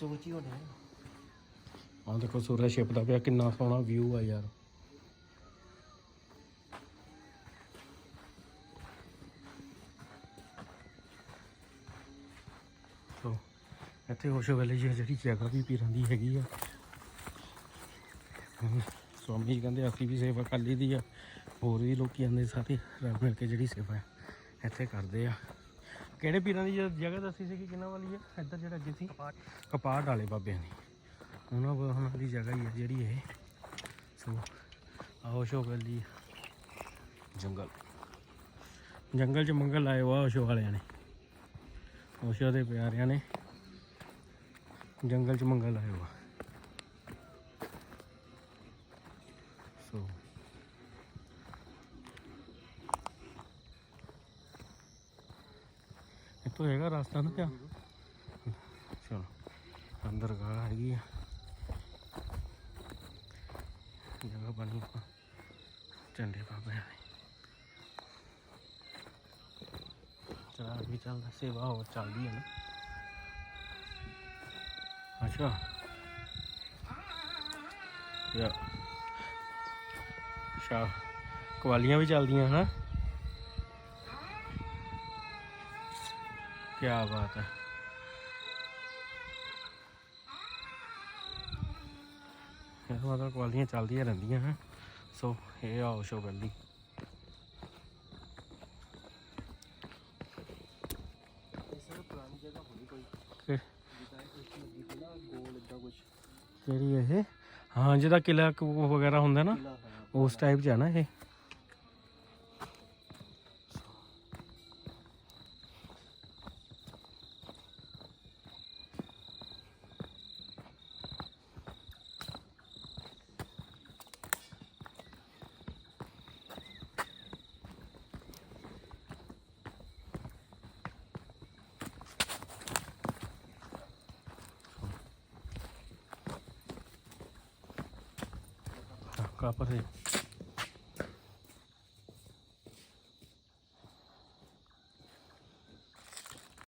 ਚੋਚੀ ਹੋਣੇ ਆਹ ਦੇਖੋ ਸੂਰਜ ਛਿਪਦਾ ਪਿਆ, ਕਿੰਨਾ ਸੋਹਣਾ ਵਿਊ ਆ ਯਾਰ। ਸੋ ਇੱਥੇ ਹੋਸ਼ੋ ਵੈਲੀ ਜਿਹੜੀ ਜਗ੍ਹਾ ਵੀ ਪੀਰਾਂ ਦੀ ਹੈਗੀ ਆ। ਸਵਾਮੀ ਜੀ ਕਹਿੰਦੇ ਅਸੀਂ ਵੀ ਸੇਵਾ ਕਰ ਲਈ ਦੀ ਆ। ਹੋਰ ਵੀ ਲੋਕੀ ਆਉਂਦੇ ਸਾਰੇ, ਰਲ ਮਿਲ ਕੇ ਜਿਹੜੀ ਸੇਵਾ ਇੱਥੇ ਕਰਦੇ ਆ। ਕਿਹੜੇ ਪੀਰਾਂ ਦੀ ਜ- ਜਗ੍ਹਾ ਦੱਸੀ ਸੀ ਕਿ ਕਿਹਨਾਂ ਵਾਲੀ ਆ? ਇੱਧਰ ਜਿਹੜਾ ਅੱਗੇ ਸੀ। ਕਪਾੜ ਵਾਲੇ ਬਾਬਿਆਂ ਦੀ। ਉਹਨਾਂ ਕੋਲ ਉਹਨਾਂ ਦੀ ਜਗ੍ਹਾ ਹੀ ਹੈ ਜਿਹੜੀ ਇਹ। ਸੋ ਆਓ ਸ਼ੋ ਵੈਲੀ ਜੰਗਲ। ਜੰਗਲ ਚ ਮੰਗਲ ਲਾਏ ਵਾ ਓਸ਼ੋ ਵਾਲਿਆਂ ਨੇ। ਓਸ਼ੋ ਦੇ ਪਿਆਰਿਆਂ ਨੇ। ਜੰਗਲ ਚ ਮੰਗਲ ਲਾਏ ਵਾ ਸੋ ਇੱਥੋਂ ਹੈਗਾ ਰਸਤਾ ਨਾ ਕਿਆ ਚਲੋ, ਅੰਦਰ ਗਾਹ ਹੈਗੀ ਆ। ਜਗ੍ਹਾ ਬਣੀ ਆ ਬਾਬੇ ਨੇ ਚਲਾ ਵੀ ਚੱਲਦਾ, ਸੇਵਾ ਹੋਰ ਚੱਲਦੀ ਹੈ ਨਾ। ਅੱਛਾ। ਯਾ। ਅੱਛਾ, ਕਵਾਲੀਆਂ ਵੀ ਚੱਲਦੀਆਂ, ਹਨਾ? ਕੀ ਬਾਤ ਹੈ। ਇਹ ਮਤਲਬ ਕਵਾਲੀਆਂ ਚੱਲਦੀਆਂ ਰਹਿੰਦੀਆਂ ਹਨ। ਸੋ ਇਹ ਆਓ ਸ਼ੋ ਵੈਲੀ ਕਿਹੜੀ ਇਹ, ਹਾਂ, ਜਿਹਦਾ ਕਿਲਾ ਵਗੈਰਾ ਹੁੰਦਾ ਨਾ, ਉਸ ਟਾਈਪ 'ਚ ਹੈ ਨਾ ਇਹ। ਕਹਾਂ ਪਰ ਹੈ